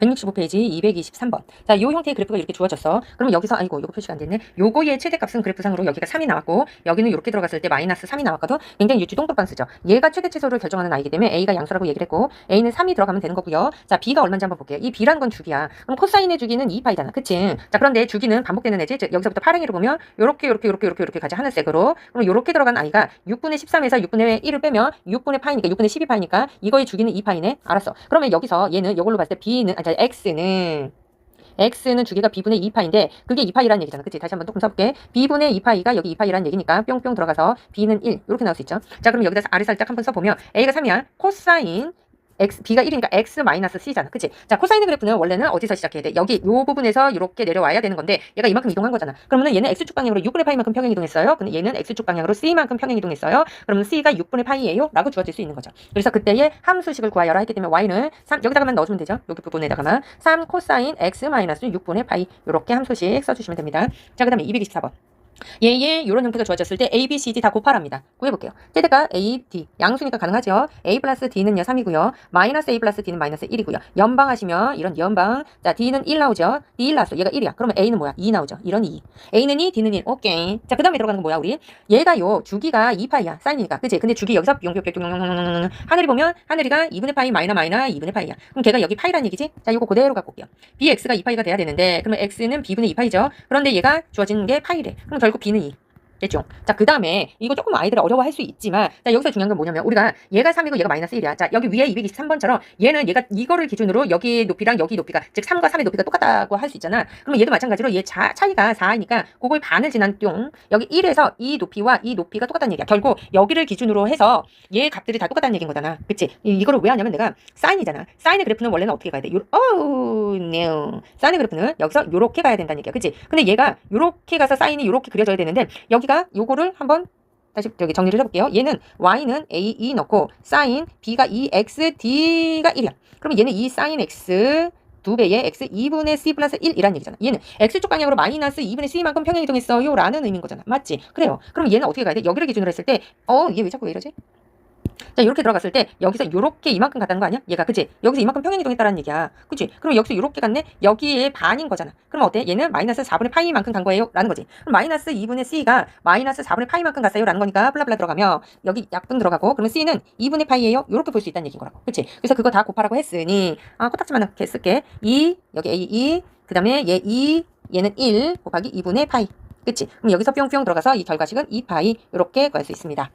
165페이지 223번. 자, 이 형태의 그래프가 이렇게 주어졌어. 그러면 여기서 아이고, 요거 표시가 안 됐네. 요거의 최대값은 그래프상으로 여기가 3이 나왔고 여기는 이렇게 들어갔을 때 마이너스 3이 나왔거든. 굉장히 똥돌 반스죠. 얘가 최대 최소를 결정하는 아이기 때문에 A가 양수라고 얘기를 했고 A는 3이 들어가면 되는 거고요. 자, B가 얼마인지 한번 볼게요. 이 B라는 건 주기야. 그럼 코사인의 주기는 2파이잖아. 그치? 자, 그런데 주기는 반복되는 애지. 즉, 여기서부터 파랭이로 보면 요렇게 요렇게 요렇게 요렇게 요렇게 가지 하늘색으로. 그럼 요렇게 들어간 아이가 6분의 13에서 6분의 1을 빼면 6분의 파이니까 6분의 12파이니까 이거의 주기는 2파이네. 알았어. 그러면 여기서 얘는 요걸로 봤을 때 B는 아니 X는 x는 주기가 b분의 2파인데 그게 2파이라는 얘기잖아. 그치? 다시 한번 또 분석볼게. b분의 2파이가 여기 2파이라는 얘기니까 뿅뿅 들어가서 b는 1 이렇게 나올 수 있죠. 자 그럼 여기다 아래 살짝 한번 써보면 a가 3이야. 코사인 x b가 1이니까 x 마이너스 c잖아. 그치? 자 코사인의 그래프는 원래는 어디서 시작해야 돼? 여기 요 부분에서 이렇게 내려와야 되는 건데 얘가 이만큼 이동한 거잖아. 그러면은 얘는 x축 방향으로 6분의 파이만큼 평행 이동했어요. 근데 얘는 x축 방향으로 c만큼 평행 이동했어요. 그러면 c가 6분의 파이예요? 라고 주어질 수 있는 거죠. 그래서 그때의 함수식을 구하여라 했기 때문에 y는 3 여기다가만 넣어주면 되죠. 여기 부분에다가만 3 코사인 x 마이너스 6분의 파이 이렇게 함수식 써주시면 됩니다. 자 그 다음에 224번. 얘의 이런 형태가 주어졌을 때 A, B, C, D 다 곱하랍니다. 구해볼게요. 최대가 A, D 양수니까 가능하죠. A 플러스 D는요 3이고요. 마이너스 A 플러스 D는 마이너스 1이고요. 연방하시면 이런 연방 자 D는 1 나오죠. D 1 나왔어. 얘가 1이야. 그러면 A는 뭐야? 2 나오죠. 이런 2. A는 2, D는 1. 오케이. 자 그 다음에 들어가는 건 뭐야 우리? 얘가 요 주기가 2파이야. 사인이니까. 그치? 근데 주기 여기서 뿅뿅뿅뿅 하늘이 보면 하늘이가 2분의 파이 마이너 마이너 2분의 파이야. 그럼 걔가 여기 파이란 얘기지? 자 요거 그대로 갖고 올게요. BX가 2파이가 돼야 되는데 그러면 X는 B분의 2파이죠. 그런데 얘가 주어진 게 파이래. 그럼 결국 B는 2. 됐죠? 자, 그 다음에 이거 조금 아이들이 어려워할 수 있지만 자, 여기서 중요한 건 뭐냐면 우리가 얘가 3이고 얘가 마이너스 1이야. 자, 여기 위에 223번처럼 얘는 얘가 이거를 기준으로 여기 높이랑 여기 높이가 즉 3과 3의 높이가 똑같다고 할 수 있잖아. 그러면 얘도 마찬가지로 얘 차, 차이가 4이니까 그걸 반을 지난 뿅 여기 1에서 이 높이와 이 높이가 똑같다는 얘기야. 결국 여기를 기준으로 해서 얘 값들이 다 똑같다는 얘기인 거잖아. 그치? 이, 이거를 왜 하냐면 내가 사인이잖아. 사인의 그래프는 원래는 어떻게 가야 돼? 요, 어우, no. 사인의 그래프는 여기서 요렇게 가야 된다는 얘기야. 그치? 근데 얘가 요렇게 가서 사인이 요렇게 그려져야 되는데 여기 가 요거를 한번 다시 여기 정리를 해볼게요. 얘는 y는 a 2 넣고 사인 b가 2x d가 1이야. 그러면 얘는 2 사인 x 두 배의 x 2분의 c 플러스 1이란 얘기잖아. 얘는 x쪽 방향으로 마이너스 2분의 c만큼 평행 이동했어요. 라는 의미인 거잖아. 맞지? 그래요. 그럼 얘는 어떻게 가야 돼? 여기를 기준으로 했을 때, 어, 얘 왜 자꾸 왜 이러지? 자, 이렇게 들어갔을 때 여기서 이렇게 이만큼 갔다는 거 아니야? 얘가 그치? 여기서 이만큼 평행 이동했다는 얘기야. 그치? 그럼 여기서 이렇게 갔네? 여기에 반인 거잖아. 그럼 어때? 얘는 마이너스 4분의 파이만큼 간 거예요? 라는 거지. 그럼 마이너스 2분의 c가 마이너스 4분의 파이만큼 갔어요? 라는 거니까 블라블라 들어가면 여기 약분 들어가고 그러면 c는 2분의 파이예요? 이렇게 볼 수 있다는 얘기인 거라고. 그치? 그래서 그거 다 곱하라고 했으니 아, 코딱지만 이렇게 쓸게. 2, 여기 a 2, 그 다음에 얘 2, 얘는 1 곱하기 2분의 파이. 그치? 그럼 여기서 뿅뿅 들어가서 이 결과식은 2파이 이렇게 구할 수 있습니다.